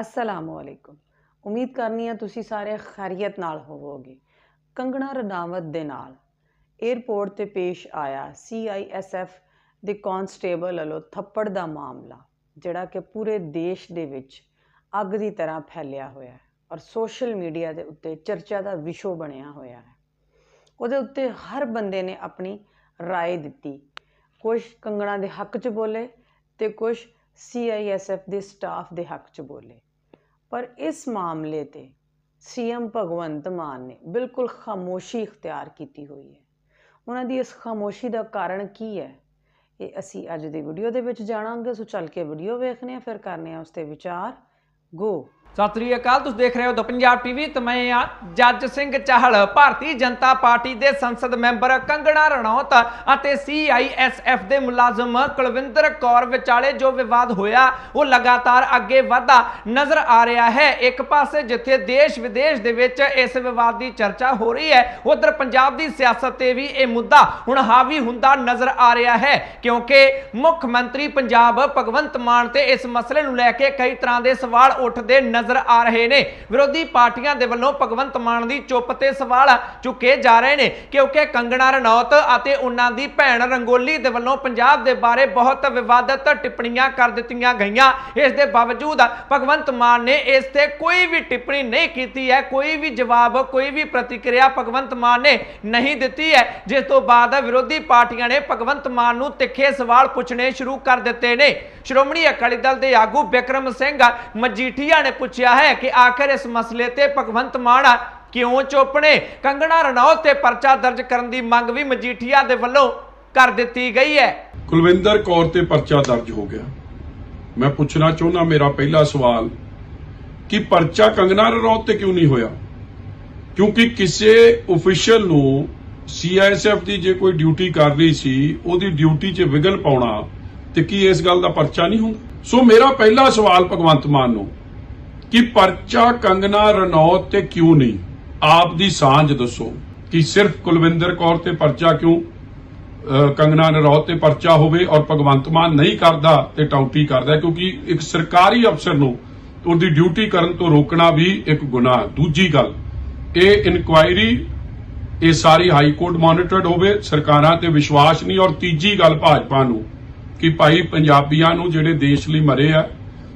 ਅਸਲਾਮੁਅਲੈਕਮ ਉਮੀਦ ਕਰਨੀ ਆ ਤੁਸੀਂ ਸਾਰੇ ਖੈਰੀਅਤ ਨਾਲ ਹੋਵੋਗੇ। ਕੰਗਣਾ ਰਣਾਵਤ ਦੇ ਨਾਲ 에어ਪੋਰਟ ਤੇ ਪੇਸ਼ ਆਇਆ ਸੀਆਈਐਸਐਫ ਦੇ ਕਾਂਸਟੇਬਲ ਵੱਲੋਂ ਥੱਪੜ ਦਾ ਮਾਮਲਾ, ਜਿਹੜਾ ਕਿ ਪੂਰੇ ਦੇਸ਼ ਦੇ ਵਿੱਚ ਅੱਗ ਦੀ ਤਰ੍ਹਾਂ ਫੈਲਿਆ ਹੋਇਆ ਹੈ ਔਰ ਸੋਸ਼ਲ ਮੀਡੀਆ ਦੇ ਉੱਤੇ ਚਰਚਾ ਦਾ ਵਿਸ਼ੋ ਬਣਿਆ ਹੋਇਆ ਹੈ। ਉਹਦੇ ਉੱਤੇ ਹਰ ਬੰਦੇ ਨੇ ਆਪਣੀ رائے ਦਿੱਤੀ। ਕੁਝ ਕੰਗਣਾ ਦੇ ਹੱਕ 'ਚ ਬੋਲੇ ਤੇ ਕੁਝ ਸੀਆਈਐਸਐਫ ਦੇ ਸਟਾਫ ਦੇ ਹੱਕ 'ਚ ਬੋਲੇ। ਪਰ ਇਸ ਮਾਮਲੇ ਤੇ ਸੀਐਮ ਭਗਵੰਤ ਮਾਨ ਨੇ ਬਿਲਕੁਲ ਖਾਮੋਸ਼ੀ ਇਖਤਿਆਰ ਕੀਤੀ ਹੋਈ ਹੈ। ਉਹਨਾਂ ਦੀ ਇਸ ਖਾਮੋਸ਼ੀ ਦਾ ਕਾਰਨ ਕੀ ਹੈ? ਇਹ ਅਸੀਂ ਅੱਜ ਦੀ ਵੀਡੀਓ ਦੇ ਵਿੱਚ ਜਾਣਾਂਗੇ। ਸੋ ਚੱਲ ਕੇ ਵੀਡੀਓ ਵੇਖਨੇ ਆ ਫਿਰ ਕਰਨੇ ਆ ਉਸ ਤੇ ਵਿਚਾਰ। ਗੋ ਸਤਿ ਸ੍ਰੀ ਅਕਾਲ, ਤੁਸੀਂ ਦੇਖ ਰਹੇ ਹੋ ਦ ਪੰਜਾਬ ਟੀਵੀ ਤੇ ਮੈਂ ਆ ਜੱਜ ਸਿੰਘ ਚਾਹਲ, ਭਾਰਤੀ ਜਨਤਾ ਪਾਰਟੀ ਦੇ ਸੰਸਦ ਮੈਂਬਰ ਕੰਗਣਾ ਰਣੌਤ ਅਤੇ ਸੀਆਈਐਸਐਫ ਦੇ ਮੁਲਾਜ਼ਮ ਕੁਲਵਿੰਦਰ ਕੌਰ ਵਿਚਾਲੇ ਜੋ ਵਿਵਾਦ ਹੋਇਆ, ਉਹ ਲਗਾਤਾਰ ਅੱਗੇ ਵਧਦਾ ਨਜ਼ਰ ਆ ਰਿਹਾ ਹੈ। ਇੱਕ ਪਾਸੇ ਜਿੱਥੇ ਦੇਸ਼ ਵਿਦੇਸ਼ ਦੇ ਵਿੱਚ ਇਸ ਵਿਵਾਦ ਦੀ ਚਰਚਾ ਹੋ ਰਹੀ ਹੈ, ਉਧਰ ਪੰਜਾਬ ਦੀ ਸਿਆਸਤ ਤੇ ਵੀ ਇਹ ਮੁੱਦਾ ਹੁਣ ਹਾਵੀ ਹੁੰਦਾ ਨਜ਼ਰ ਆ ਰਿਹਾ ਹੈ, ਕਿਉਂਕਿ ਮੁੱਖ ਮੰਤਰੀ ਪੰਜਾਬ ਭਗਵੰਤ ਮਾਨ ਤੇ ਇਸ ਮਸਲੇ ਨੂੰ ਲੈ ਕੇ ਕਈ ਤਰ੍ਹਾਂ ਦੇ ਸਵਾਲ ਉੱਠਦੇ ਨਜ਼ਰ ਆ ਰਹੇ ਨੇ। ਵਿਰੋਧੀ ਪਾਰਟੀਆਂ ਦੇ ਵੱਲੋਂ ਭਗਵੰਤ ਮਾਨ ਦੀ ਚੁੱਪ ਤੇ ਸਵਾਲ ਚੁੱਕੇ ਜਾ ਰਹੇ ਨੇ ਕਿਉਂਕਿ ਕੰਗਣਾ ਰਣੌਤ ਅਤੇ ਉਹਨਾਂ ਦੀ ਭੈਣ ਰੰਗੋਲੀ ਦੇ ਵੱਲੋਂ ਪੰਜਾਬ ਦੇ ਬਾਰੇ ਬਹੁਤ ਵਿਵਾਦਤ ਟਿੱਪਣੀਆਂ ਕਰ ਦਿੱਤੀਆਂ ਗਈਆਂ। ਇਸ ਦੇ ਬਾਵਜੂਦ ਭਗਵੰਤ ਮਾਨ ਨੇ ਇਸ ਤੇ ਕੋਈ ਵੀ ਟਿੱਪਣੀ ਨਹੀਂ ਕੀਤੀ ਹੈ। ਕੋਈ ਵੀ ਜਵਾਬ, ਕੋਈ ਵੀ ਪ੍ਰਤੀਕਿਰਿਆ ਭਗਵੰਤ ਮਾਨ ਨੇ ਨਹੀਂ ਦਿੱਤੀ ਹੈ। ਜਿਸ ਤੋਂ ਬਾਅਦ ਵਿਰੋਧੀ ਪਾਰਟੀਆਂ ਨੇ ਭਗਵੰਤ ਮਾਨ ਨੂੰ ਤਿੱਖੇ ਸਵਾਲ ਪੁੱਛਣੇ ਸ਼ੁਰੂ ਕਰ ਦਿੱਤੇ ਨੇ। ਸ਼੍ਰੋਮਣੀ ਅਕਾਲੀ ਦਲ ਦੇ ਆਗੂ ਬਿਕਰਮ ਸਿੰਘ ਮਜੀਠੀਆ ਨੇ ਪੁੱਛਿਆ ਹੈ ਕਿ ਆਖਰ ਇਸ ਮਸਲੇ ਤੇ ਭਗਵੰਤ ਮਾਨ ਕਿਉਂ ਚੁੱਪ ਕੰਗਣਾ ਰਣੌਤ ਤੇ ਪਰਚਾ ਦਰਜ ਕਰਨ ਦੀ ਮੰਗ ਵੀ ਮਜੀਠੀਆ ਦੇ ਵੱਲੋਂ ਕਰ ਦਿੱਤੀ ਗਈ ਹੈ। ਕੁਲਵਿੰਦਰ ਕੌਰ ਤੇ ਪਰਚਾ ਦਰਜ ਹੋ ਗਿਆ। ਮੈਂ ਪੁੱਛਣਾ ਚਾਹੁੰਦਾ, ਮੇਰਾ ਪਹਿਲਾ ਸਵਾਲ, ਕਿ ਪਰਚਾ ਕੰਗਨਾ ਰਣੌਤ ਤੇ ਕਿਉਂ ਨਹੀਂ ਹੋਇਆ? ਕਿਉਂਕਿ ਕਿਸੇ ਅਫੀਸ਼ੀਅਲ ਨੂੰ ਸੀਆਈਐਸਐਫ ਦੀ ਜੇ ਕੋਈ ਡਿਊਟੀ ਕਰ ਰਹੀ ਸੀ, ਉਹਦੀ ਡਿਊਟੀ 'ਚ ਵਿਗਨ ਪਾਉਣਾ ਤੇ ਕੀ ਇਸ ਗੱਲ ਦਾ ਪਰਚਾ ਨਹੀਂ ਹੁੰਦਾ? ਸੋ ਮੇਰਾ ਪਹਿਲਾ ਸਵਾਲ ਭਗਵੰਤ ਮਾਨ ਨੂੰ ਕਿ ਪਰਚਾ ਕੰਗਨਾ ਰਣੌਤ ਤੇ ਕਿਉਂ ਨਹੀਂ? ਆਪ ਦੀ ਸਾਂਝ ਦੱਸੋ ਕਿ ਸਿਰਫ ਕੁਲਵਿੰਦਰ ਕੌਰ ਤੇ ਪਰਚਾ ਕਿਉਂ? ਅਹ ਕੰਗਨਾ ਰਣੌਤ ਤੇ ਪਰਚਾ ਹੋਵੇ ਔਰ ਭਗਵੰਤ ਮਾਨ ਨਹੀਂ ਕਰਦਾ ਤੇ ਟਾਊਟੀ ਕਰਦਾ, ਕਿਉਂਕਿ ਇੱਕ ਸਰਕਾਰੀ ਅਫਸਰ ਨੂੰ ਉਹਦੀ ਡਿਊਟੀ ਕਰਨ ਤੋਂ ਰੋਕਣਾ ਵੀ ਇੱਕ ਗੁਨਾਹ। ਦੂਜੀ ਗੱਲ, ਇਹ ਇਨਕੁਆਇਰੀ ਇਹ ਸਾਰੀ ਹਾਈ ਕੋਰਟ ਮੋਨੀਟਰਡ ਹੋਵੇ, ਸਰਕਾਰਾਂ ਤੇ ਵਿਸ਼ਵਾਸ ਨਹੀਂ, ਔਰ ਤੀਜੀ ਗੱਲ ਭਾਜਪਾ ਨੂੰ ਕਿ ਭਾਈ ਪੰਜਾਬੀਆਂ ਨੂੰ ਜਿਹੜੇ ਦੇਸ਼ ਲਈ ਮਰੇ ਆ,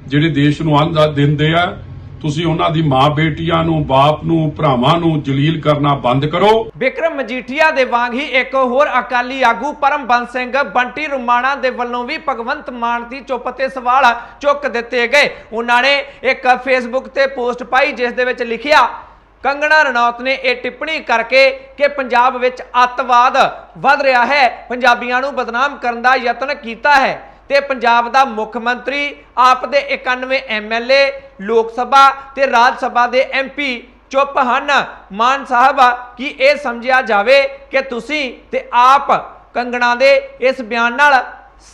ਜਿਹੜੇ ਦੇਸ਼ ਨੂੰ ਅੰਨ ਦਿੰਦੇ ਆ ਤੁਸੀਂ ਉਹਨਾਂ ਦੀ ਮਾਂ ਬੇਟੀਆਂ ਨੂੰ, ਬਾਪ ਨੂੰ, ਭਰਾਵਾਂ ਨੂੰ ਜਲੀਲ ਕਰਨਾ ਬੰਦ ਕਰੋ। ਬਿਕਰਮ ਮਜੀਠੀਆ ਦੇ ਵਾਂਗ ਹੀ ਇੱਕ ਹੋਰ ਅਕਾਲੀ ਆਗੂ ਪਰਮਬੰਸ ਸਿੰਘ ਬੰਟੀ ਰੁਮਾਣਾ ਦੇ ਵੱਲੋਂ ਵੀ ਭਗਵੰਤ ਮਾਨ ਦੀ ਚੁੱਪ ਤੇ ਸਵਾਲ ਚੁੱਕ ਦਿੱਤੇ ਗਏ। ਉਹਨਾਂ ਨੇ ਇੱਕ ਫੇਸਬੁੱਕ ਤੇ ਪੋਸਟ ਪਾਈ, ਜਿਸ ਦੇ ਵਿੱਚ ਲਿਖਿਆ, ਕੰਗਣਾ ਰਣੌਤ ਨੇ ਇਹ ਟਿੱਪਣੀ ਕਰਕੇ ਕਿ ਪੰਜਾਬ ਵਿੱਚ ਅੱਤਵਾਦ ਵੱਧ ਰਿਹਾ ਹੈ। ਪੰਜਾਬੀਆਂ ਨੂੰ ਬਦਨਾਮ ਕਰਨ ਦਾ ਯਤਨ ਕੀਤਾ ਹੈ। ਤੇ ਪੰਜਾਬ ਦਾ ਮੁੱਖ ਮੰਤਰੀ, ਆਪ ਦੇ 91 ਐਮਐਲਏ ਲੋਕ ਸਭਾ ਤੇ ਰਾਜ ਸਭਾ ਦੇ ਐਮਪੀ ਚੁੱਪ ਹਨ। ਮਾਨ ਸਾਹਿਬ, ਕਿ ਇਹ ਸਮਝਿਆ ਜਾਵੇ ਕਿ ਤੁਸੀਂ ਤੇ ਆਪ ਕੰਗਣਾ ਦੇ ਇਸ ਬਿਆਨ ਨਾਲ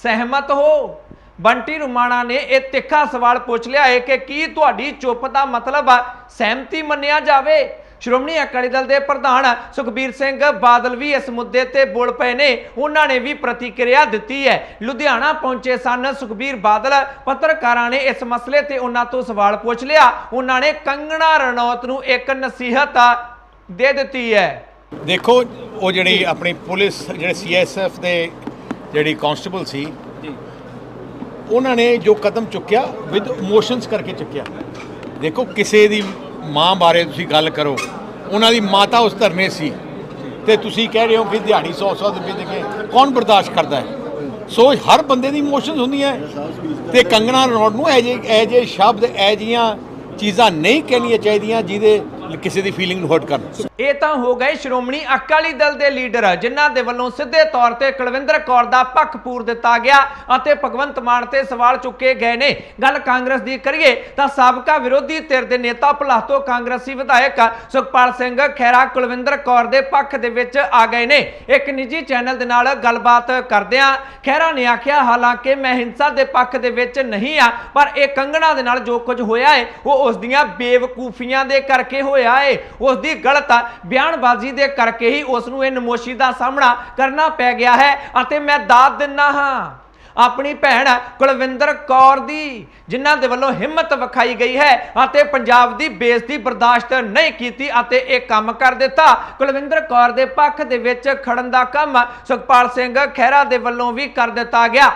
ਸਹਿਮਤ ਹੋ? ਬੰਟੀ ਰੁਮਾਣਾ ਨੇ ਇਹ ਤਿੱਖਾ ਸਵਾਲ ਪੁੱਛ ਲਿਆ ਹੈ ਕਿ ਕੀ ਤੁਹਾਡੀ ਚੁੱਪ ਦਾ ਮਤਲਬ ਸਹਿਮਤੀ ਮੰਨਿਆ ਜਾਵੇ? ਸ਼੍ਰੋਮਣੀ ਅਕਾਲੀ ਦਲ ਦੇ ਪ੍ਰਧਾਨ ਸੁਖਬੀਰ ਸਿੰਘ ਬਾਦਲ ਵੀ ਇਸ ਮੁੱਦੇ ਤੇ ਬੋਲ ਪਏ ਨੇ। ਉਹਨਾਂ ਨੇ ਵੀ ਪ੍ਰਤੀਕਿਰਿਆ ਦਿੱਤੀ ਹੈ। ਲੁਧਿਆਣਾ ਪਹੁੰਚੇ ਸਨ। ਸੁਖਬੀਰ ਬਾਦਲ ਪੱਤਰਕਾਰਾਂ ਨੇ ਇਸ ਮਸਲੇ ਤੇ ਉਹਨਾਂ ਤੋਂ ਸਵਾਲ ਪੁੱਛ ਲਿਆ। ਉਹਨਾਂ ਨੇ ਕੰਗਣਾ ਰਣੌਤ ਨੂੰ ਇੱਕ ਨਸੀਹਤ ਦੇ ਦਿੱਤੀ ਹੈ। ਦੇਖੋ ਉਹ ਜਿਹੜੀ ਆਪਣੀ ਪੁਲਿਸ ਜਿਹੜੇ ਸੀਐਸਐਫ ਦੇ ਜਿਹੜੀ ਕਾਂਸਟੇਬਲ ਸੀ ਉਹਨਾਂ ਨੇ ਜੋ ਕਦਮ ਚੁੱਕਿਆ ਵਿਦ ਇਮੋਸ਼ਨਸ ਕਰਕੇ ਚੁੱਕਿਆ। ਦੇਖੋ ਕਿਸੇ ਦੀ ਮਾਂ ਬਾਰੇ ਤੁਸੀਂ ਗੱਲ ਕਰੋ। ਉਹਨਾਂ ਦੀ ਮਾਤਾ ਉਸ ਧਰਮੇ ਸੀ। ਤੇ ਤੁਸੀਂ ਕਹਿ ਰਹੇ ਹੋ ਕਿ ਦਿਹਾੜੀ 100 100 ਰੁਪਏ ਦੇ ਕੇ ਕੌਣ ਬਰਦਾਸ਼ਤ ਕਰਦਾ ਹੈ? ਸੋ ਹਰ ਬੰਦੇ ਦੀ ਇਮੋਸ਼ਨਸ ਹੁੰਦੀਆਂ ਤੇ ਕੰਗਣਾ ਰਣੌਤ ਨੂੰ ਇਹ ਜੇ ਇਹ ਜੇ ਸ਼ਬਦ, ਇਹ ਜੀਆਂ ਚੀਜ਼ਾਂ ਨਹੀਂ ਕਹਿਣੀਆਂ ਚਾਹੀਦੀਆਂ, ਜਿਹਦੇ ਕਿਸੇ ਦੀ ਫੀਲਿੰਗ ਨੂੰ ਹਰਟ ਕਰਨ। ਇਹ ਤਾਂ ਹੋ ਗਏ ਸ਼੍ਰੋਮਣੀ ਅਕਾਲੀ ਦਲ ਦੇ ਲੀਡਰ, ਜਿਨ੍ਹਾਂ ਦੇ ਵੱਲੋਂ ਸਿੱਧੇ ਤੌਰ ਤੇ ਕੁਲਵਿੰਦਰ ਕੌਰ ਦਾ ਪੱਖ ਪੂਰ ਦਿੱਤਾ ਗਿਆ ਅਤੇ ਭਗਵੰਤ ਮਾਨ ਤੇ ਸਵਾਲ ਚੁੱਕੇ ਗਏ ਨੇ। ਗੱਲ ਕਾਂਗਰਸ ਦੀ ਕਰੀਏ ਤਾਂ ਸਾਬਕਾ ਵਿਰੋਧੀ ਧਿਰ ਦੇ ਨੇਤਾ ਭਲਾਤੋ ਕਾਂਗਰਸੀ ਵਿਧਾਇਕ ਸੁਖਪਾਲ ਸਿੰਘ ਖੈਰਾ ਕੁਲਵਿੰਦਰ ਕੌਰ ਦੇ ਪੱਖ ਦੇ ਵਿੱਚ ਆ ਗਏ ਨੇ। ਇੱਕ ਨਿੱਜੀ ਚੈਨਲ ਦੇ ਨਾਲ ਗੱਲਬਾਤ ਕਰਦਿਆਂ ਖੈਰਾ ਨੇ ਆਖਿਆ, ਹਾਲਾਂਕਿ ਮੈਂ ਹਿੰਸਾ ਦੇ ਪੱਖ ਦੇ ਵਿੱਚ ਨਹੀਂ ਆ, ਪਰ ਇਹ ਕੰਗਣਾ ਦੇ ਨਾਲ ਜੋ ਕੁਝ ਹੋਇਆ ਹੈ ਉਹ ਉਸ ਦੀਆਂ ਬੇਵਕੂਫੀਆਂ ਦੇ ਕਰਕੇ ਹੋਇਆ। ਹੈ ਉਸ ਦੀ ਗਲਤ ਬਿਆਨਬਾਜ਼ੀ ਦੇ ਕਰਕੇ ਹੀ ਉਸ ਨੂੰ ਇਹ ਨਮੋਸ਼ੀ ਦਾ ਸਾਹਮਣਾ ਕਰਨਾ ਪੈ ਗਿਆ ਹੈ ਅਤੇ ਮੈਂ ਦਾਦ ਦਿੰਨਾ ਹਾਂ। ਆਪਣੀ ਭੈਣ ਕੁਲਵਿੰਦਰ ਕੌਰ ਦੀ, ਜਿਨ੍ਹਾਂ ਦੇ ਵੱਲੋਂ ਹਿੰਮਤ ਵਿਖਾਈ ਗਈ ਹੈ ਅਤੇ ਪੰਜਾਬ ਦੀ ਬੇਇੱਜ਼ਤੀ ਬਰਦਾਸ਼ਤ ਨਹੀਂ ਕੀਤੀ ਅਤੇ ਇਹ ਕੰਮ ਕਰ ਦਿੱਤਾ, ਕੁਲਵਿੰਦਰ ਕੌਰ ਦੇ ਪੱਖ ਦੇ ਵਿੱਚ ਖੜਨ ਦਾ ਕੰਮ ਸੁਖਪਾਲ ਸਿੰਘ ਖਹਿਰਾ ਦੇ ਵੱਲੋਂ ਵੀ ਕਰ ਦਿੱਤਾ ਗਿਆ।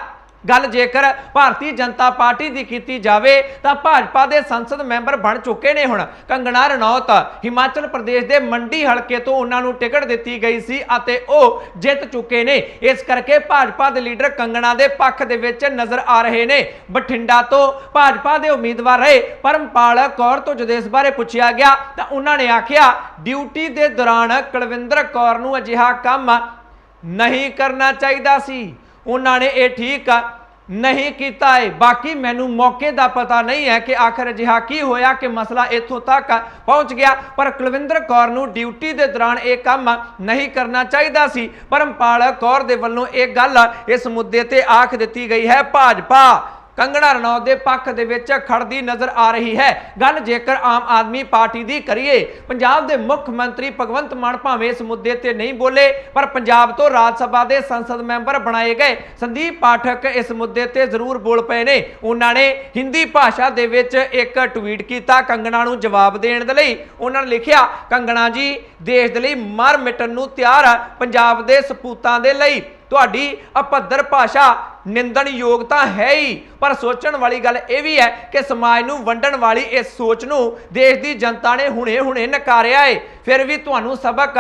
ਗੱਲ ਜੇਕਰ ਭਾਰਤੀ ਜਨਤਾ ਪਾਰਟੀ ਦੀ ਕੀਤੀ ਜਾਵੇ, ਤਾਂ ਭਾਜਪਾ ਦੇ ਸੰਸਦ ਮੈਂਬਰ ਬਣ ਚੁੱਕੇ ਨੇ ਹੁਣ। ਕੰਗਣਾ ਰਣੌਤ, ਹਿਮਾਚਲ ਪ੍ਰਦੇਸ਼ ਦੇ ਮੰਡੀ ਹਲਕੇ ਤੋਂ ਉਹਨਾਂ ਨੂੰ ਟਿਕਟ ਦਿੱਤੀ ਗਈ ਸੀ ਅਤੇ ਉਹ ਜਿੱਤ ਚੁੱਕੇ ਨੇ। ਇਸ ਕਰਕੇ ਭਾਜਪਾ ਦੇ ਲੀਡਰ ਕੰਗਣਾ ਦੇ ਪੱਖ ਦੇ ਵਿੱਚ ਨਜ਼ਰ ਆ ਰਹੇ ਨੇ। ਬਠਿੰਡਾ ਤੋਂ ਭਾਜਪਾ ਦੇ ਉਮੀਦਵਾਰ ਰਹੇ ਪਰਮਪਾਲ ਕੌਰ ਤੋਂ ਜਦੋਂ ਇਸ ਬਾਰੇ ਪੁੱਛਿਆ ਗਿਆ, ਤਾਂ ਉਹਨਾਂ ਨੇ ਆਖਿਆ, ਡਿਊਟੀ ਦੇ ਦੌਰਾਨ ਕੁਲਵਿੰਦਰ ਕੌਰ ਨੂੰ ਅਜਿਹਾ ਕੰਮ ਨਹੀਂ ਕਰਨਾ ਚਾਹੀਦਾ ਸੀ। ਉਹਨਾਂ ਨੇ ਇਹ ਠੀਕ ਆ, ਨਹੀਂ ਕੀਤਾ ਹੈ ਬਾਕੀ ਮੈਨੂੰ ਮੌਕੇ ਦਾ ਪਤਾ ਨਹੀਂ ਹੈ ਕਿ ਆਖਰ ਅਜਿਹਾ ਕੀ ਹੋਇਆ, ਕਿ ਮਸਲਾ ਇੱਥੋਂ ਤੱਕ ਪਹੁੰਚ ਗਿਆ। ਪਰ ਕੁਲਵਿੰਦਰ ਕੌਰ ਨੂੰ ਡਿਊਟੀ ਦੇ ਦੌਰਾਨ ਇਹ ਕੰਮ ਨਹੀਂ ਕਰਨਾ ਚਾਹੀਦਾ ਸੀ। ਪਰਮਪਾਲ ਕੌਰ ਦੇ ਵੱਲੋਂ ਇਹ ਗੱਲ ਇਸ ਮੁੱਦੇ ਤੇ ਆਖ ਦਿੱਤੀ ਗਈ ਹੈ, ਭਾਜਪਾ ਕੰਗਣਾ ਰਣੌਤ ਦੇ ਪੱਖ ਦੇ ਵਿੱਚ ਖੜਦੀ ਨਜ਼ਰ ਆ ਰਹੀ ਹੈ। ਗੱਲ ਜੇਕਰ ਆਮ ਆਦਮੀ ਪਾਰਟੀ ਦੀ ਕਰੀਏ, ਪੰਜਾਬ ਦੇ ਮੁੱਖ ਮੰਤਰੀ ਭਗਵੰਤ ਮਾਨ ਭਾਵੇਂ ਇਸ ਮੁੱਦੇ ਤੇ ਨਹੀਂ ਬੋਲੇ, ਪਰ ਪੰਜਾਬ ਤੋਂ ਰਾਜ ਸਭਾ ਦੇ ਸੰਸਦ ਮੈਂਬਰ ਬਣਾਏ ਗਏ ਸੰਦੀਪ ਪਾਠਕ ਇਸ ਮੁੱਦੇ ਤੇ ਜ਼ਰੂਰ ਬੋਲ ਪਏ ਨੇ। ਉਹਨਾਂ ਨੇ ਹਿੰਦੀ ਭਾਸ਼ਾ ਦੇ ਵਿੱਚ ਇੱਕ ਟਵੀਟ ਕੀਤਾ ਕੰਗਣਾ ਨੂੰ ਜਵਾਬ ਦੇਣ ਦੇ ਲਈ। ਉਹਨਾਂ ਨੇ ਲਿਖਿਆ, ਕੰਗਣਾ ਜੀ, ਦੇਸ਼ ਦੇ ਲਈ ਮਰ ਮਿਟਣ ਨੂੰ ਤਿਆਰ ਆ। ਪੰਜਾਬ ਦੇ ਸਪੂਤਾਂ ਦੇ ਲਈ ਤੁਹਾਡੀ ਅਪੱਧਰ ਭਾਸ਼ਾ ਨਿੰਦਣ ਯੋਗ ਤਾਂ ਹੈ ਹੀ, ਪਰ ਸੋਚਣ ਵਾਲੀ ਗੱਲ ਇਹ ਵੀ ਹੈ ਕਿ ਸਮਾਜ ਨੂੰ ਵੰਡਣ ਵਾਲੀ ਇਸ ਸੋਚ ਨੂੰ ਦੇਸ਼ ਦੀ ਜਨਤਾ ਨੇ ਹੁਣੇ-ਹੁਣੇ ਨਕਾਰਿਆ ਏ। ਫਿਰ ਵੀ ਤੁਹਾਨੂੰ ਸਬਕ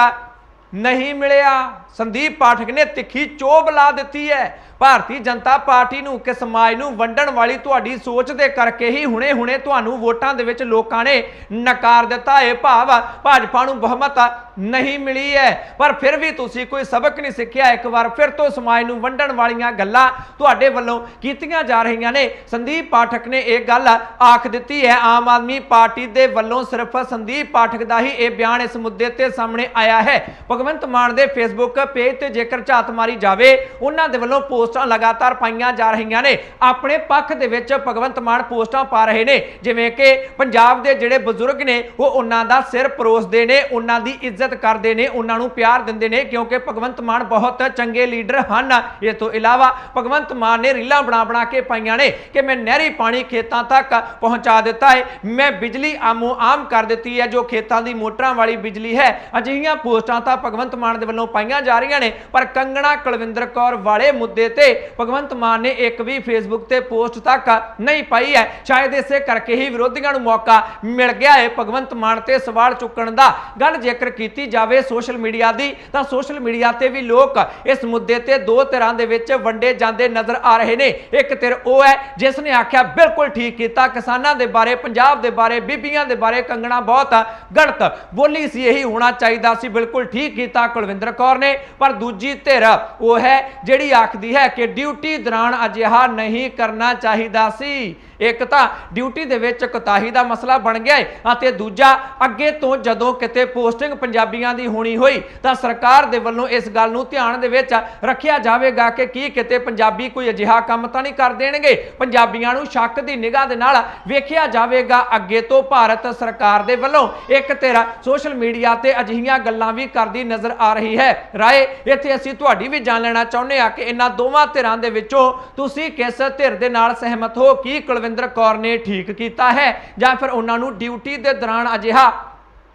ਨਹੀਂ ਮਿਲਿਆ। ਸੰਦੀਪ ਪਾਠਕ ਨੇ ਤਿੱਖੀ ਚੋਬ ਲਾ ਦਿੱਤੀ ਹੈ। ਭਾਰਤੀ ਜਨਤਾ ਪਾਰਟੀ ਨੂੰ ਕਿ ਸਮਾਜ ਨੂੰ ਵੰਡਣ ਵਾਲੀ ਤੁਹਾਡੀ ਸੋਚ ਦੇ ਕਰਕੇ ਹੀ ਹੁਣੇ-ਹੁਣੇ ਤੁਹਾਨੂੰ ਵੋਟਾਂ ਦੇ ਵਿੱਚ ਲੋਕਾਂ ਨੇ ਨਕਾਰ ਦਿੱਤਾ। ਹੈ ਭਾਵ ਭਾਜਪਾ ਨੂੰ ਬਹੁਮਤ ਨਹੀਂ ਮਿਲੀ ਹੈ। ਪਰ ਫਿਰ ਵੀ ਤੁਸੀਂ ਕੋਈ ਸਬਕ ਨਹੀਂ ਸਿੱਖਿਆ। ਇੱਕ ਵਾਰ ਫਿਰ ਤੋਂ ਸਮਾਜ ਨੂੰ ਵੰਡਣ ਵਾਲੀਆਂ ਗੱਲਾਂ ਤੁਹਾਡੇ ਵੱਲੋਂ ਕੀਤੀਆਂ ਜਾ ਰਹੀਆਂ ਨੇ। ਸੰਦੀਪ ਪਾਠਕ ਨੇ ਇਹ ਗੱਲ ਆਖ ਦਿੱਤੀ ਹੈ। ਆਮ ਆਦਮੀ ਪਾਰਟੀ ਦੇ ਵੱਲੋਂ ਸਿਰਫ ਸੰਦੀਪ ਪਾਠਕ ਦਾ ਹੀ ਇਹ ਬਿਆਨ ਇਸ ਮੁੱਦੇ ਤੇ ਸਾਹਮਣੇ ਆਇਆ ਹੈ। ਭਗਵੰਤ ਮਾਨ ਦੇ ਫੇਸਬੁੱਕ ਪੇਜ ਤੇ ਜੇਕਰ ਝਾਤ ਮਾਰੀ ਜਾਵੇ, ਉਹਨਾਂ ਦੇ ਵੱਲੋਂ ਪੋਸਟ ਪੋਸਟਾਂ ਲਗਾਤਾਰ ਪਾਈਆਂ ਜਾ ਰਹੀਆਂ ਨੇ। ਆਪਣੇ ਪੱਖ ਦੇ ਵਿੱਚ ਭਗਵੰਤ ਮਾਨ ਪੋਸਟਾਂ ਪਾ ਰਹੇ ਨੇ। ਜਿਵੇਂ ਕਿ ਪੰਜਾਬ ਦੇ ਜਿਹੜੇ ਬਜ਼ੁਰਗ ਨੇ, ਉਹ ਉਹਨਾਂ ਦਾ ਸਿਰ ਪਰੋਸਦੇ ਨੇ, ਉਹਨਾਂ ਦੀ ਇੱਜ਼ਤ ਕਰਦੇ ਨੇ, ਉਹਨਾਂ ਨੂੰ ਪਿਆਰ ਦਿੰਦੇ ਨੇ, ਕਿਉਂਕਿ ਭਗਵੰਤ ਮਾਨ ਬਹੁਤ ਚੰਗੇ ਲੀਡਰ ਹਨ। ਇਸ ਤੋਂ ਇਲਾਵਾ ਭਗਵੰਤ ਮਾਨ ਨੇ ਰੀਲਾਂ ਬਣਾ ਬਣਾ ਕੇ ਪਾਈਆਂ ਨੇ ਕਿ ਮੈਂ ਨਹਿਰੀ ਪਾਣੀ ਖੇਤਾਂ ਤੱਕ ਪਹੁੰਚਾ ਦਿੱਤਾ ਹੈ। ਮੈਂ ਬਿਜਲੀ ਆਮੋ ਆਮ ਕਰ ਦਿੱਤੀ ਹੈ, ਜੋ ਖੇਤਾਂ ਦੀ ਮੋਟਰਾਂ ਵਾਲੀ ਬਿਜਲੀ ਹੈ। ਅਜਿਹੀਆਂ ਪੋਸਟਾਂ ਤਾਂ ਭਗਵੰਤ ਮਾਨ ਦੇ ਵੱਲੋਂ ਪਾਈਆਂ ਜਾ ਰਹੀਆਂ ਨੇ। ਪਰ ਕੰਗਣਾ ਕੁਲਵਿੰਦਰ ਕੌਰ ਵਾਲੇ ਮੁੱਦੇ ਤੇ ਭਗਵੰਤ ਮਾਨ ਨੇ ਇੱਕ ਵੀ ਫੇਸਬੁੱਕ ਤੇ ਪੋਸਟ ਤੱਕ ਨਹੀਂ ਪਾਈ ਹੈ। ਸ਼ਾਇਦ ਇਸੇ ਕਰਕੇ ਹੀ ਵਿਰੋਧੀਆਂ ਨੂੰ ਮੌਕਾ ਮਿਲ ਗਿਆ ਹੈ ਭਗਵੰਤ ਮਾਨ ਤੇ ਸਵਾਲ ਚੁੱਕਣ ਦਾ। ਗੱਲ ਜੇਕਰ ਕੀਤੀ ਜਾਵੇ ਸੋਸ਼ਲ ਮੀਡੀਆ ਦੀ, ਤਾਂ ਸੋਸ਼ਲ ਮੀਡੀਆ ਤੇ ਵੀ ਲੋਕ ਇਸ ਮੁੱਦੇ ਤੇ ਦੋ ਤਰ੍ਹਾਂ ਦੇ ਵਿੱਚ ਵੰਡੇ ਜਾਂਦੇ ਨਜ਼ਰ ਆ ਰਹੇ ਨੇ। ਇੱਕ ਧਿਰ ਉਹ ਹੈ ਜਿਸ ਨੇ ਆਖਿਆ, ਬਿਲਕੁਲ ਠੀਕ ਕੀਤਾ, ਕਿਸਾਨਾਂ ਦੇ ਬਾਰੇ, ਪੰਜਾਬ ਦੇ ਬਾਰੇ, ਬੀਬੀਆਂ ਦੇ ਬਾਰੇ ਕੰਗਣਾ ਬਹੁਤ ਗਲਤ। ਬੋਲੀ ਸੀ, ਇਹੀ ਹੋਣਾ ਚਾਹੀਦਾ ਸੀ। ਬਿਲਕੁਲ ਠੀਕ ਕੀਤਾ ਕੁਲਵਿੰਦਰ ਕੌਰ ਨੇ। ਪਰ ਦੂਜੀ ਧਿਰ ਉਹ ਹੈ ਜਿਹੜੀ ਆਖਦੀ ਹੈ ਕਿ ਡਿਊਟੀ ਦੌਰਾਨ ਅਜਿਹਾ ਨਹੀਂ ਕਰਨਾ ਚਾਹੀਦਾ ਸੀ। ਇੱਕ ਤਾਂ ਡਿਊਟੀ ਦੇ ਵਿੱਚ ਕੋਤਾਹੀ ਦਾ ਮਸਲਾ ਬਣ ਗਿਆ ਅਤੇ ਦੂਜਾ, ਅੱਗੇ ਤੋਂ ਜਦੋਂ ਕਿਤੇ ਪੋਸਟਿੰਗ ਪੰਜਾਬੀਆਂ ਦੀ ਹੋਣੀ ਹੋਈ ਤਾਂ ਸਰਕਾਰ ਦੇ ਵੱਲੋਂ ਇਸ ਗੱਲ ਨੂੰ ਧਿਆਨ ਦੇ ਵਿੱਚ ਰੱਖਿਆ ਜਾਵੇਗਾ ਕਿ ਕੀ ਕਿਤੇ ਪੰਜਾਬੀ ਕੋਈ ਅਜਿਹਾ ਕੰਮ ਤਾਂ ਨਹੀਂ ਕਰ ਦੇਣਗੇ। ਪੰਜਾਬੀਆਂ ਨੂੰ ਸ਼ੱਕ ਦੀ ਨਿਗਾਹ ਦੇ ਨਾਲ ਵੇਖਿਆ ਜਾਵੇਗਾ। ਅੱਗੇ ਤੋਂ ਭਾਰਤ ਸਰਕਾਰ ਦੇ ਵੱਲੋਂ ਇੱਕ ਤੇਰਾ ਸੋਸ਼ਲ ਮੀਡੀਆ ਤੇ ਅਜਿਹੀਆਂ ਗੱਲਾਂ ਵੀ ਕਰਦੀ ਨਜ਼ਰ ਆ ਰਹੀ ਹੈ। ਰਾਏ, ਇੱਥੇ ਅਸੀਂ ਤੁਹਾਡੀ ਵੀ ਜਾਣ ਲੈਣਾ ਚਾਹੁੰਦੇ ਆ ਕਿ ਇਹਨਾਂ ਦੋਵਾਂ ਧਿਰਾਂ ਦੇ ਵਿੱਚੋਂ ਤੁਸੀਂ ਕਿਸ ਧਿਰ ਦੇ ਨਾਲ ਸਹਿਮਤ ਹੋ ਕੀ ਕੁਲਵਿੰਦਰ ਕੌਰ ਨੇ ਠੀਕ ਕੀਤਾ ਹੈ ਜਾਂ ਫਿਰ ਉਹਨਾਂ ਨੂੰ ਡਿਊਟੀ ਦੇ ਦੌਰਾਨ ਅਜਿਹਾ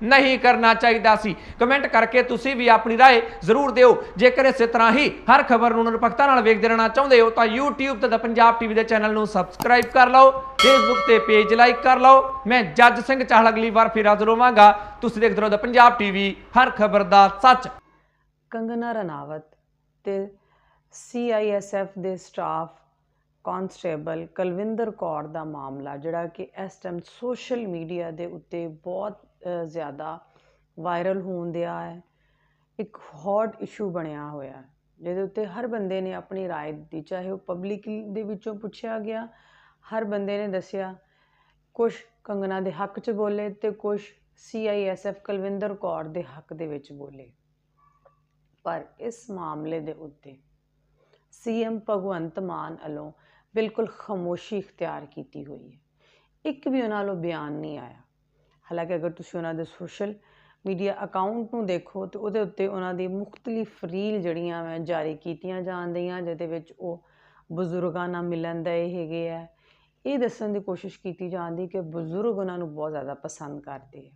ਨਹੀਂ ਕਰਨਾ ਚਾਹੀਦਾ ਸੀ ਕਮੈਂਟ ਕਰਕੇ ਤੁਸੀਂ ਵੀ ਆਪਣੀ رائے ਜ਼ਰੂਰ ਦਿਓ ਜੇਕਰ ਇਸੇ ਤਰ੍ਹਾਂ ਹੀ ਹਰ ਖਬਰ ਨੂੰ ਨਿਰਪੱਖਤਾ ਨਾਲ ਵੇਖਦੇ ਰਹਿਣਾ ਚਾਹੁੰਦੇ ਹੋ ਤਾਂ YouTube ਤੇ ਦਾ ਪੰਜਾਬ ਟੀਵੀ ਦੇ ਚੈਨਲ ਨੂੰ ਸਬਸਕ੍ਰਾਈਬ ਕਰ ਲਓ Facebook ਤੇ ਪੇਜ ਲਾਈਕ ਕਰ ਲਓ ਮੈਂ ਜੱਜ ਸਿੰਘ ਚਾਹਲ ਅਗਲੀ ਵਾਰ ਫਿਰ ਹਾਜ਼ਰ ਹੋਵਾਂਗਾ ਤੁਸੀਂ ਦੇਖਦੇ ਰਹੋ ਦਾ ਪੰਜਾਬ ਟੀਵੀ ਹਰ ਖਬਰ ਦਾ ਸੱਚ ਕੰਗਨਾ ਰਣਾਵਤ ਤੇ ਸੀਆਈਐਸਐਫ ਦੇ ਸਟਾਫ ਕਾਂਸਟੇਬਲ ਕੁਲਵਿੰਦਰ ਕੌਰ ਦਾ ਮਾਮਲਾ ਜਿਹੜਾ ਕਿ ਇਸ ਟਾਈਮ ਸੋਸ਼ਲ ਮੀਡੀਆ ਦੇ ਉੱਤੇ ਬਹੁਤ ਅ, ਜ਼ਿਆਦਾ ਵਾਇਰਲ ਹੋਣ ਦਿਆ ਹੈ ਇੱਕ ਹੌਟ ਇਸ਼ੂ ਬਣਿਆ ਹੋਇਆ ਹੈ ਜਿਹਦੇ ਉੱਤੇ ਹਰ ਬੰਦੇ ਨੇ ਆਪਣੀ رائے ਦਿੱਤੀ ਚਾਹੇ ਉਹ ਪਬਲਿਕ ਦੇ ਵਿੱਚੋਂ ਪੁੱਛਿਆ ਗਿਆ ਹਰ ਬੰਦੇ ਨੇ ਦੱਸਿਆ ਕੁਝ ਕੰਗਨਾ ਦੇ ਹੱਕ 'ਚ ਬੋਲੇ ਤੇ ਕੁਝ ਸੀਆਈਐਸਐਫ ਕੁਲਵਿੰਦਰ ਕੌਰ ਦੇ ਹੱਕ ਦੇ ਵਿੱਚ ਬੋਲੇ ਪਰ ਇਸ ਮਾਮਲੇ ਦੇ ਉੱਤੇ ਸੀਐਮ ਭਗਵੰਤ ਮਾਨ ਵੱਲੋਂ ਬਿਲਕੁਲ ਖਾਮੋਸ਼ੀ ਇਖਤਿਆਰ ਕੀਤੀ ਹੋਈ ਹੈ। ਇੱਕ ਵੀ ਉਹਨਾਂ ਵੱਲੋਂ ਬਿਆਨ ਨਹੀਂ ਆਇਆ। ਹਾਲਾਂਕਿ ਅਗਰ ਤੁਸੀਂ ਉਹਨਾਂ ਦੇ ਸੋਸ਼ਲ ਮੀਡੀਆ ਅਕਾਊਂਟ ਨੂੰ ਦੇਖੋ ਤੇ ਉਹਦੇ ਉੱਤੇ ਉਹਨਾਂ ਦੀ ਮੁxtਲਿਫ ਰੀਲ ਜਿਹੜੀਆਂ ਮੈਂ ਜਾਰੀ ਕੀਤੀਆਂ ਜਾਂਦੀਆਂ ਜਿਹਦੇ ਵਿੱਚ ਉਹ ਬਜ਼ੁਰਗਾਂ ਨਾਲ ਮਿਲਣ ਦੇ ਹੈਗੇ ਆ। ਇਹ ਦੱਸਣ ਦੀ ਕੋਸ਼ਿਸ਼ ਕੀਤੀ ਜਾਂਦੀ ਕਿ ਬਜ਼ੁਰਗ ਉਹਨਾਂ ਨੂੰ ਬਹੁਤ ਜ਼ਿਆਦਾ ਪਸੰਦ ਕਰਦੇ ਆ।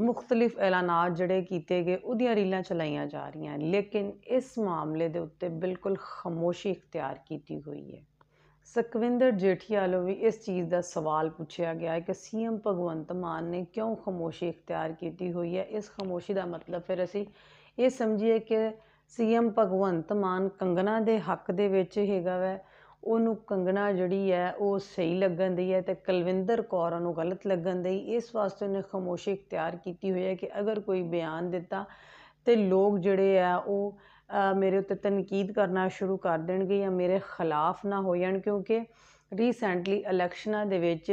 ਮੁxtਲਿਫ ਐਲਾਨਾਤ ਜਿਹੜੇ ਕੀਤੇ ਗਏ, ਉਹਦੀਆਂ ਰੀਲਾਂ ਚਲਾਈਆਂ ਜਾ ਰਹੀਆਂ ਲੇਕਿਨ ਇਸ ਮਾਮਲੇ ਦੇ ਉੱਤੇ ਬਿਲਕੁਲ ਖਾਮੋਸ਼ੀ ਇਖਤਿਆਰ ਕੀਤੀ ਹੋਈ ਹੈ। ਸੁਖਵਿੰਦਰ ਜੇਠੀਆ ਵੱਲੋਂ ਵੀ ਇਸ ਚੀਜ਼ ਦਾ ਸਵਾਲ ਪੁੱਛਿਆ ਗਿਆ ਹੈ ਕਿ ਸੀਐਮ ਭਗਵੰਤ ਮਾਨ ਨੇ ਕਿਉਂ ਖਾਮੋਸ਼ੀ ਇਖਤਿਆਰ ਕੀਤੀ ਹੋਈ ਹੈ? ਇਸ ਖਾਮੋਸ਼ੀ ਦਾ ਮਤਲਬ ਫਿਰ ਅਸੀਂ ਇਹ ਸਮਝੀਏ ਕਿ ਸੀਐਮ ਭਗਵੰਤ ਮਾਨ ਕੰਗਨਾ ਦੇ ਹੱਕ ਦੇ ਵਿੱਚ ਹੈਗਾ ਵੈ ਉਹਨੂੰ ਕੰਗਣਾ ਜਿਹੜੀ ਹੈ, ਉਹ ਸਹੀ ਲੱਗਣ ਦੀ ਹੈ ਤੇ ਕੁਲਵਿੰਦਰ ਕੌਰ ਉਹਨੂੰ ਗਲਤ ਲੱਗਣ ਦੀ। ਇਸ ਵਾਸਤੇ ਉਹਨੇ ਖਾਮੋਸ਼ੀ ਇਖਤਿਆਰ ਕੀਤੀ ਹੋਈ ਹੈ ਕਿ ਅਗਰ ਕੋਈ ਬਿਆਨ ਦਿੱਤਾ ਤੇ ਲੋਕ ਜਿਹੜੇ ਆ ਉਹ ਮੇਰੇ ਉੱਤੇ ਤਨਕੀਦ ਕਰਨਾ ਸ਼ੁਰੂ ਕਰ ਦੇਣਗੇ ਜਾਂ ਮੇਰੇ ਖਿਲਾਫ ਨਾ ਹੋ ਜਾਣ ਕਿਉਂਕਿ ਰੀਸੈਂਟਲੀ ਇਲੈਕਸ਼ਨਾਂ ਦੇ ਵਿੱਚ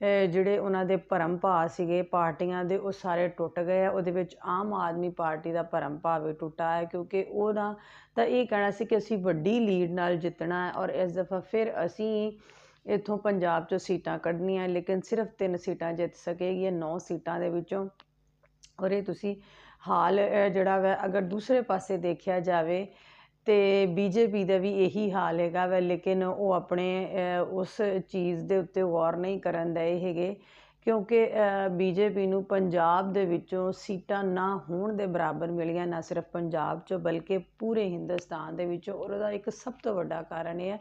ਜਿਹੜੇ ਉਹਨਾਂ ਦੇ ਭਰਮ ਭਾਅ ਸੀਗੇ, ਪਾਰਟੀਆਂ ਦੇ ਉਹ ਸਾਰੇ ਟੁੱਟ ਗਏ ਆ। ਉਹਦੇ ਵਿੱਚ ਆਮ ਆਦਮੀ ਪਾਰਟੀ ਦਾ ਭਰਮ ਭਾਅ ਵੀ ਟੁੱਟਾ ਹੈ ਕਿਉਂਕਿ ਉਹਦਾ ਤਾਂ ਇਹ ਕਹਿਣਾ ਸੀ ਕਿ ਅਸੀਂ ਵੱਡੀ ਲੀਡ ਨਾਲ ਜਿੱਤਣਾ ਹੈ ਔਰ ਇਸ ਦਫਾ ਫਿਰ ਅਸੀਂ ਇੱਥੋਂ ਪੰਜਾਬ 'ਚੋਂ ਸੀਟਾਂ ਕੱਢਣੀਆਂ ਲੇਕਿਨ ਸਿਰਫ ਤਿੰਨ ਸੀਟਾਂ ਜਿੱਤ ਸਕੇਗੀ ਨੌ ਸੀਟਾਂ ਦੇ ਵਿੱਚੋਂ। ਔਰ ਇਹ ਤੁਸੀਂ ਹਾਲ ਜਿਹੜਾ ਵੈ, ਅਗਰ ਦੂਸਰੇ ਪਾਸੇ ਦੇਖਿਆ ਜਾਵੇ ਤੇ ਬੀਜੇਪੀ ਦਾ ਵੀ ਇਹੀ ਹਾਲ ਹੈਗਾ ਵੈ, ਲੇਕਿਨ ਉਹ ਆਪਣੇ ਉਸ ਚੀਜ਼ ਦੇ ਉੱਤੇ ਗੌਰ ਨਹੀਂ ਕਰਨ ਦਏ ਹੈਗੇ, ਕਿਉਂਕਿ ਬੀਜੇਪੀ ਨੂੰ ਪੰਜਾਬ ਦੇ ਵਿੱਚੋਂ ਸੀਟਾਂ ਨਾ ਹੋਣ ਦੇ ਬਰਾਬਰ ਮਿਲੀਆਂ ਨਾ ਸਿਰਫ ਪੰਜਾਬ 'ਚੋਂ, ਬਲਕਿ ਪੂਰੇ ਹਿੰਦੁਸਤਾਨ ਦੇ ਵਿੱਚੋਂ, ਔਰ ਉਹਦਾ ਇੱਕ ਸਭ ਤੋਂ ਵੱਡਾ ਕਾਰਨ ਇਹ ਹੈ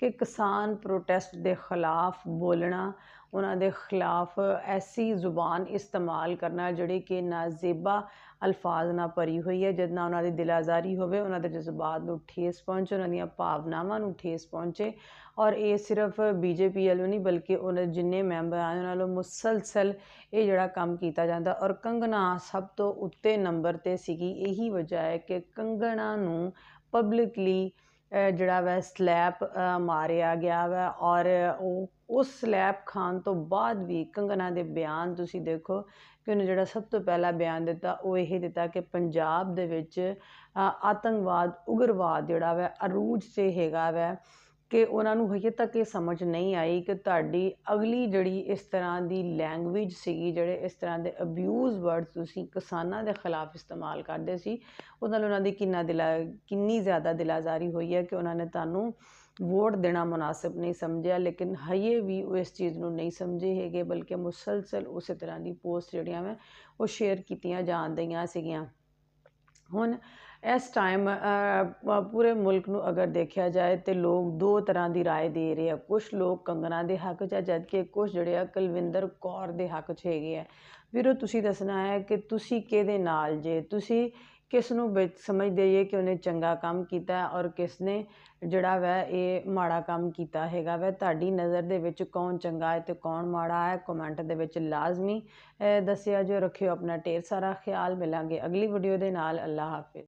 ਕਿ ਕਿਸਾਨ ਪ੍ਰੋਟੈਸਟ ਦੇ ਖਿਲਾਫ ਬੋਲਣਾ, ਉਹਨਾਂ ਦੇ ਖਿਲਾਫ ਐਸੀ ਜ਼ੁਬਾਨ ਇਸਤੇਮਾਲ ਕਰਨਾ ਜਿਹੜੀ ਕਿ ਨਾਜ਼ੇਬਾ ਅਲਫਾਜ਼ ਨਾਲ ਭਰੀ ਹੋਈ ਹੈ ਜਦ ਨਾਲ ਉਹਨਾਂ ਦੀ ਦਿਲਾਜ਼ਾਰੀ ਹੋਵੇ, ਉਹਨਾਂ ਦੇ ਜਜ਼ਬਾਤ ਨੂੰ ਠੇਸ ਪਹੁੰਚੇ, ਉਹਨਾਂ ਦੀਆਂ ਭਾਵਨਾਵਾਂ ਨੂੰ ਠੇਸ ਪਹੁੰਚੇ। ਔਰ ਇਹ ਸਿਰਫ ਬੀਜੇਪੀ ਵੱਲੋਂ ਨਹੀਂ, ਬਲਕਿ ਉਹਨਾਂ ਜਿੰਨੇ ਮੈਂਬਰ ਆਏ ਉਹਨਾਂ ਵੱਲੋਂ ਮੁਸਲਸਲ ਇਹ ਜਿਹੜਾ ਕੰਮ ਕੀਤਾ ਜਾਂਦਾ। ਔਰ ਕੰਗਣਾ ਸਭ ਤੋਂ ਉੱਤੇ ਨੰਬਰ ਤੇ ਸੀਗੀ, ਇਹੀ ਵਜ੍ਹਾ ਹੈ ਕਿ ਕੰਗਣਾ ਨੂੰ ਪਬਲਿਕਲੀ ਜਿਹੜਾ ਵੈ ਸਲੈਪ ਮਾਰਿਆ ਗਿਆ ਵੈ ਔਰ ਉਹ, ਉਸ ਸਲੈਪ ਖਾਣ ਤੋਂ ਬਾਅਦ ਵੀ ਕੰਗਨਾ ਦੇ ਬਿਆਨ ਤੁਸੀਂ ਦੇਖੋ ਕਿ ਉਹਨੇ ਜਿਹੜਾ ਸਭ ਤੋਂ ਪਹਿਲਾ ਬਿਆਨ ਦਿੱਤਾ, ਉਹ ਇਹ ਦਿੱਤਾ ਕਿ ਪੰਜਾਬ ਦੇ ਵਿੱਚ ਆਤੰਕਵਾਦ, ਉਗਰਵਾਦ ਜਿਹੜਾ ਵੈ ਅਰੂਜ 'ਤੇ ਹੈਗਾ ਵੈ। ਕਿ ਉਹਨਾਂ ਨੂੰ ਹਜੇ ਤੱਕ ਇਹ ਸਮਝ ਨਹੀਂ ਆਈ ਕਿ ਤੁਹਾਡੀ ਅਗਲੀ ਜਿਹੜੀ ਇਸ ਤਰ੍ਹਾਂ ਦੀ ਲੈਂਗੁਏਜ ਸੀਗੀ, ਜਿਹੜੇ ਇਸ ਤਰ੍ਹਾਂ ਦੇ ਅਬਿਊਜ਼ ਵਰਡਸ ਤੁਸੀਂ ਕਿਸਾਨਾਂ ਦੇ ਖਿਲਾਫ ਇਸਤੇਮਾਲ ਕਰਦੇ ਸੀ, ਉਹਦੇ ਨਾਲ ਉਹਨਾਂ ਦੀ ਕਿੰਨਾ ਦਿਲਾ, ਕਿੰਨੀ ਜ਼ਿਆਦਾ ਦਿਲਾਜ਼ਾਰੀ ਹੋਈ ਹੈ ਕਿ ਉਹਨਾਂ ਨੇ ਤੁਹਾਨੂੰ ਵੋਟ ਦੇਣਾ ਮੁਨਾਸਿਬ ਨਹੀਂ ਸਮਝਿਆ, ਲੇਕਿਨ ਹਜੇ ਵੀ ਉਹ ਇਸ ਚੀਜ਼ ਨੂੰ ਨਹੀਂ ਸਮਝੇ ਹੈਗੇ, ਬਲਕਿ ਮੁਸਲਸਲ ਉਸੇ ਤਰ੍ਹਾਂ ਦੀ ਪੋਸਟ ਜਿਹੜੀਆਂ ਵਾ, ਉਹ ਸ਼ੇਅਰ ਕੀਤੀਆਂ ਜਾਣ ਦਈਆਂ ਸੀਗੀਆਂ। ਹੁਣ ਇਸ ਟਾਈਮ ਪੂਰੇ ਮੁਲਕ ਨੂੰ ਅਗਰ ਦੇਖਿਆ ਜਾਏ ਤੇ ਲੋਕ ਦੋ ਤਰ੍ਹਾਂ ਦੀ ਰਾਏ ਦੇ ਰਹੇ ਆ। ਕੁਝ ਲੋਕ ਕੰਗਨਾ ਦੇ ਹੱਕ 'ਚ ਆ, ਜਦਕਿ ਕੁਝ ਜਿਹੜੇ ਆ ਕੁਲਵਿੰਦਰ ਕੌਰ ਦੇ ਹੱਕ 'ਚ ਹੈਗੇ ਆ। ਵੀਰੋ, ਤੁਸੀਂ ਦੱਸਣਾ ਹੈ ਕਿ ਤੁਸੀਂ ਕਿਹਦੇ ਨਾਲ ਜੇ? ਤੁਸੀਂ ਕਿਸ ਨੂੰ ਸਮਝਦੇ ਇਹ ਕਿ ਉਹਨੇ ਚੰਗਾ ਕੰਮ ਕੀਤਾ ਔਰ ਕਿਸ ਨੇ ਜਿਹੜਾ ਵੈ ਇਹ ਮਾੜਾ ਕੰਮ ਕੀਤਾ ਹੈਗਾ ਵੈ? ਤੁਹਾਡੀ ਨਜ਼ਰ ਦੇ ਵਿੱਚ ਕੌਣ ਚੰਗਾ ਹੈ ਤੇ ਕੌਣ ਮਾੜਾ ਹੈ? ਕਮੈਂਟ ਦੇ ਵਿੱਚ ਲਾਜ਼ਮੀ ਦੱਸਿਆ ਜੋ ਰੱਖਿਓ ਆਪਣਾ ਢੇਰ ਸਾਰਾ ਖਿਆਲ। ਮਿਲਾਂਗੇ ਅਗਲੀ ਵੀਡੀਓ ਦੇ ਨਾਲ। ਅੱਲਾ ਹਾਫਿਜ਼।